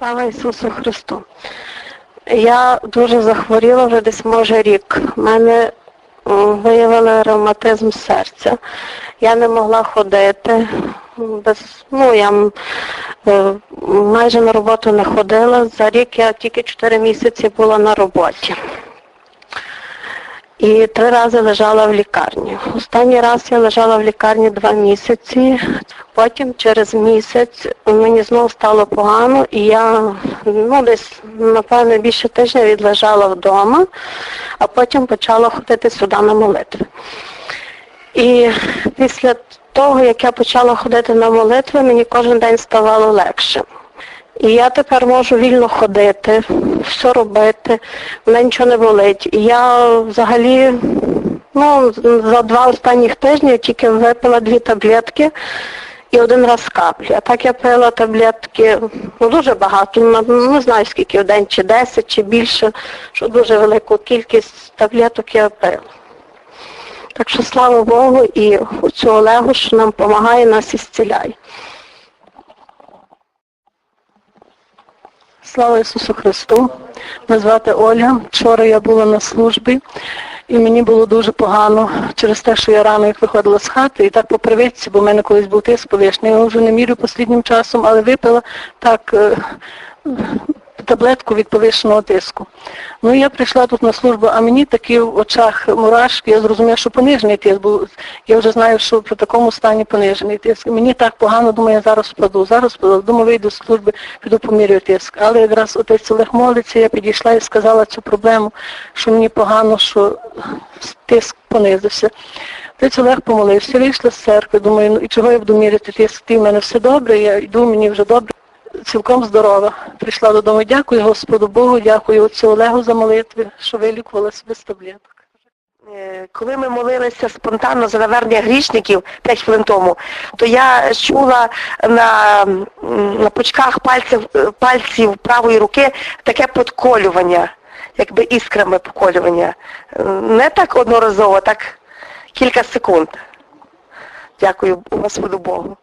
Слава Ісусу Христу. Я дуже захворіла вже десь може рік. У мене виявили ревматизм серця. Я не могла ходити. Без, ну, я е, майже на роботу не ходила. За рік я тільки 4 місяці була на роботі. І три рази лежала в лікарні. Останній раз я лежала в лікарні два місяці. Потім через місяць мені знову стало погано, і я ну, десь, напевно, більше тижня відлежала вдома, а потім почала ходити сюди на молитви. І після того, як я почала ходити на молитви, мені кожен день ставало легше. І я тепер можу вільно ходити, все робити, мене нічого не болить. І я взагалі ну, за два останніх тижні тільки випила дві таблетки і один раз каплі. А так я пила таблетки ну, дуже багато, ну, не знаю скільки в день, чи 10, чи більше, що дуже велику кількість таблеток я пила. Так що слава Богу і цю Олегу, що нам допомагає, нас ісціляє. Слава Ісусу Христу! Мене звати Ольга. Вчора я була на службі і мені було дуже погано через те, що я рано як виходила з хати і так по привичці, бо в мене колись був тиск повишений. Я вже не мірю останнім часом, але випила так е, таблетку від повищеного тиску. Ну я прийшла тут на службу, а мені такі в очах мурашки, я зрозуміла, що понижений тиск, бо я вже знаю, що при такому стані понижений тиск. Мені так погано, думаю, я зараз впаду, зараз впаду, думаю, вийду з служби, піду поміряю тиск. Але якраз отець Олег молиться, я підійшла і сказала цю проблему, що мені погано, що тиск понизився. Отець Олег помолився, вийшла з церкви, думаю, ну і чого я буду міряти тиск? Ти в мене все добре, я йду, мені вже добре цілком здорова. Прийшла додому. Дякую Господу Богу, дякую отцю Олегу за молитви, що вилікувалася без таблеток. Е, Коли ми молилися спонтанно за навернення грішників 5 хвилин тому, то я чула на, на пучках пальців, е, пальців правої руки таке подколювання, якби іскрами поколювання. Не так одноразово, так кілька секунд. Дякую Господу Богу.